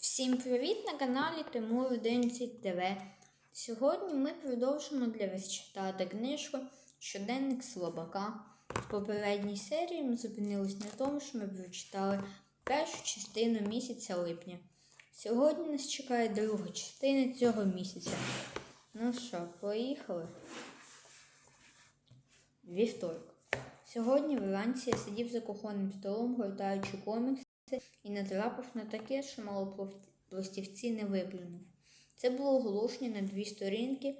Всім привіт на каналі Тимур 11 ТВ. Сьогодні ми продовжимо для вас читати книжку Щоденник Слабака. В попередній серії ми зупинились на тому, що ми прочитали першу частину місяця липня. Сьогодні нас чекає друга частина цього місяця. Ну що, поїхали? Вівторок. Сьогодні вранці я сидів за кухонним столом, гортаючи комікс і натрапив на таке, що мало пластівці не виплюнув. Це було оголошення на дві сторінки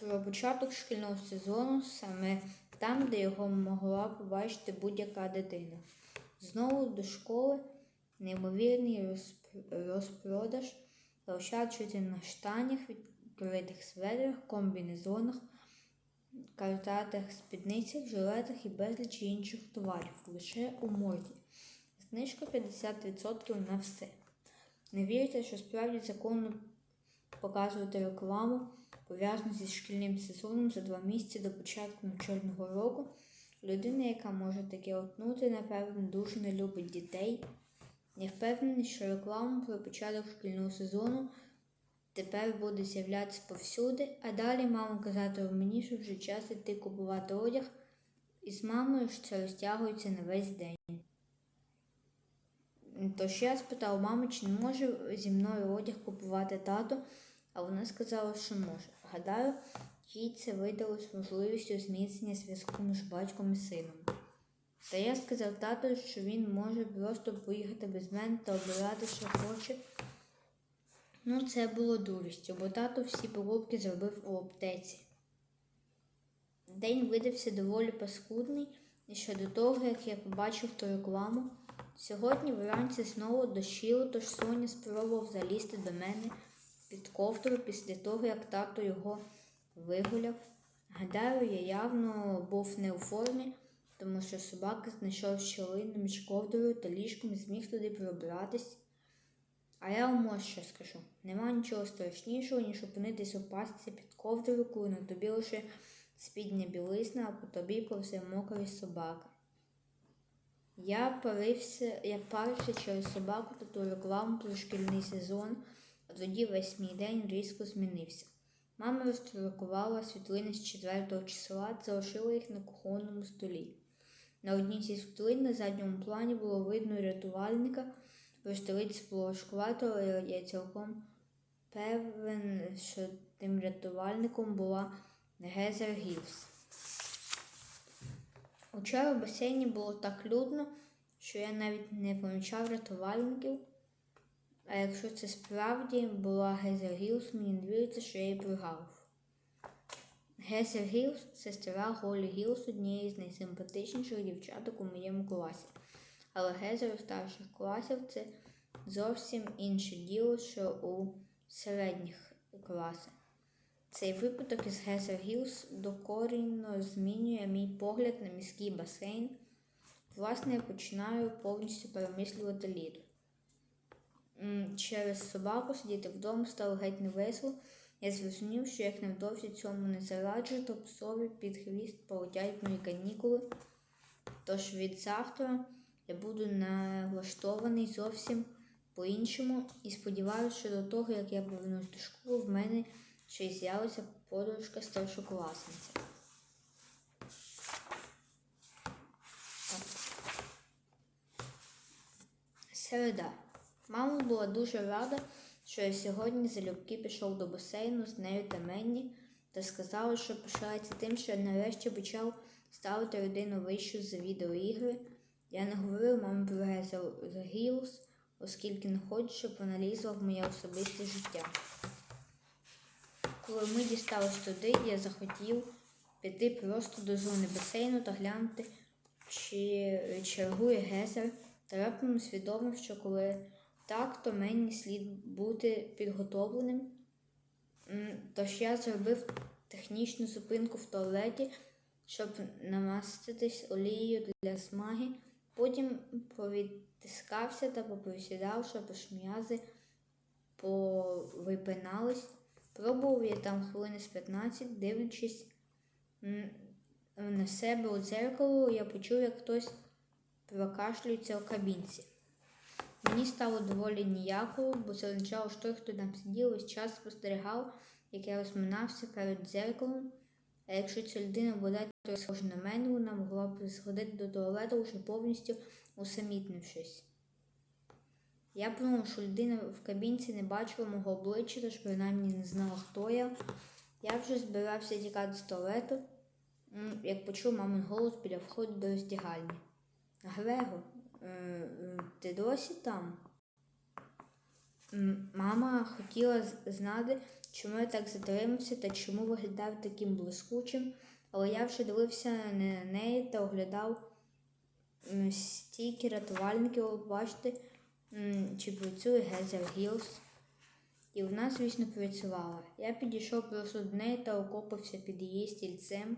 про початок шкільного сезону, саме там, де його могла побачити будь-яка дитина. Знову до школи неймовірний розпродаж заощаджується на штанях, відкритих светрах, комбінезонах, картатих спідницях, жилетах і безлічі інших товарів лише у морді. Знижка 50% на все. Не вірите, що справді законно показувати рекламу, пов'язану зі шкільним сезоном за два місяці до початку навчального року. Людина, яка може таке отнути, напевно, дуже не любить дітей. Я впевнений, що реклама про початок шкільного сезону тепер буде з'являтися повсюди, а далі мама казатиме мені, що вже час іти купувати одяг, і з мамою що це розтягується на весь день. Тож я спитав мами, чи не може зі мною одяг купувати тато, а вона сказала, що може. Гадаю, їй це видалось можливістю зміцнення зв'язку між батьком і сином. Та я сказав тату, що він може просто поїхати без мене та обирати, що хоче. Ну, це було дурістю, бо тато всі покупки зробив у аптеці. День видався доволі паскудний, і ще до того, як я побачив ту рекламу. Сьогодні вранці знову дощило, тож Соня спробував залізти до мене під ковдру після того, як тато його вигуляв. Гадаю, я явно був не у формі, тому що собака знайшов щілину між ковдрою та ліжком і зміг туди пробратись. А я вам ось що скажу: нема нічого страшнішого, ніж опинитись у пастці під ковдрою, коли на тобі лише спідня білизна, а по тобі повзе мокрий собака. Я парився, я парився через собаку та ту рекламу про шкільний сезон, а тоді весь мій день різко змінився. Мама роздрукувала світлини з 4 числа залишила їх на кухонному столі. На одній зі світлин на задньому плані було видно рятувальника, розстелиць було шквато, я цілком певен, що тим рятувальником була Гезер Гілс. Учора в басейні було так людно, що я навіть не помічав рятувальників. А якщо це справді була Гезер Гілс, мені віриться, що я її пригавив. Гезер Гілс сестра Голі Гілс, однієї з найсимпатичніших дівчаток у моєму класі. Але Гезер у старших класів це зовсім інше діло, що у середніх класах. Цей випадок із Гезер Гілс докорінно змінює мій погляд на міський басейн. Власне, я починаю повністю перемислювати літо. Через собаку сидіти вдома стало геть невесело. Я зрозумів, що як невдовзі цьому не зараджу, то псові під хвіст полетять мої канікули. Тож від завтра я буду налаштований зовсім по-іншому і сподіваюся, що до того, як я повернусь до школи, в мене ще й з'явиться подружка старшокласниця. Середа. Мама була дуже рада, що я сьогодні залюбки пішов до басейну з нею та Менні та сказала, що пишається тим, що я нарешті почав ставити родину вищу за відеоігри. Я не говорив мамі про Гезер Гілс, оскільки не хочу, щоб вона лізла в моє особисте життя. Коли ми дістались туди, я захотів піти просто до зони басейну та глянути, чи чергує Гезер, та раптом усвідомив, що коли так, то мені слід бути підготовленим. Тож я зробив технічну зупинку в туалеті, щоб намаститись олією для смаги. Потім повідтискався та поприсідав, щоб м'язи повипинались. Пробував я там хвилини з 15, дивлячись на себе у дзеркало, я почув, як хтось прокашлюється у кабінці. Мені стало доволі ніяково, бо це означало, що той, хто там сидів, весь час спостерігав, як я розминався перед дзеркалом. А якщо ця людина була то схожа на мене, вона могла б сходити до туалету вже повністю усамітнившись. Я подумав, що людина в кабінці не бачила мого обличчя, тож принаймні не знала, хто я. Я вже збирався тікати з туалету, як почув мамин голос біля входу до роздягальні. Грего, е, е, ти досі там? Мама хотіла знати, чому я так затримався та чому виглядав таким блискучим, але я вже дивився на неї та оглядав м, стільки рятувальників, бачити, чи працює Гезер Гілс. І вона, звісно, працювала. Я підійшов просто до неї та окопався під її стільцем.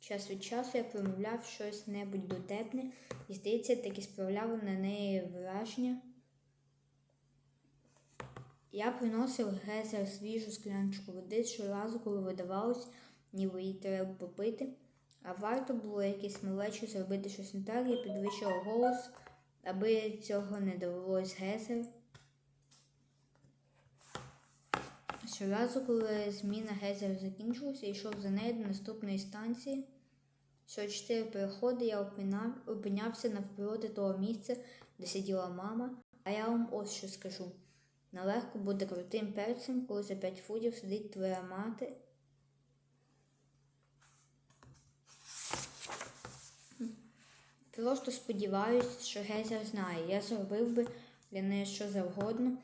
Час від часу я промовляв щось небудь дотепне, і здається, таки справляло на неї враження. Я приносив гезер свіжу скляночку води щоразу, коли видавалось, ніби її треба попити. А варто було якесь малече зробити щось не так, я підвищував голос, аби цього не довелось гезер. Щоразу, коли зміна гезер закінчилася, йшов за нею до наступної станції. Що чотири переходи я опинав, опинявся навпроти того місця, де сиділа мама, а я вам ось що скажу. Нелегко бути крутим перцем, коли за п'ять футів сидить твоя мати. Просто сподіваюся, що Гезер знає. Я зробив би для неї що завгодно,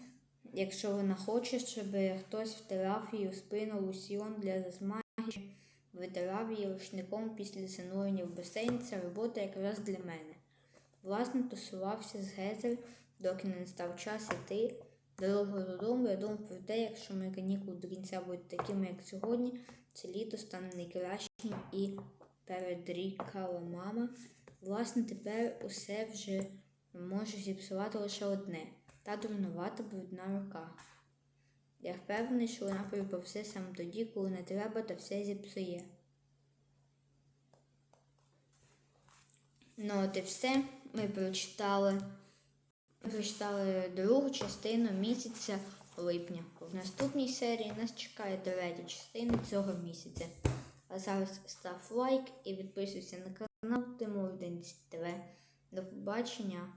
якщо вона хоче, щоб хтось втирав її у спину лусіон для засмаги, витирав її рушником після занурення в басейн. Ця робота якраз для мене. Власне, тусувався з Гезер, доки не настав час іти. Дорогою додому я думав про те, якщо мої канікули до кінця будуть такими, як сьогодні, це літо стане найкращим і передрікала мама. Власне, тепер усе вже може зіпсувати лише одне та дурнувата брудна рука. Я впевнений, що вона приповзе саме тоді, коли не треба, та все зіпсує. Ну, от і все. Ми прочитали. Ми прочитали другу частину місяця липня. В наступній серії нас чекає третя частина цього місяця. А зараз став лайк і підписуйся на канал Тимур 11 ТВ. До побачення!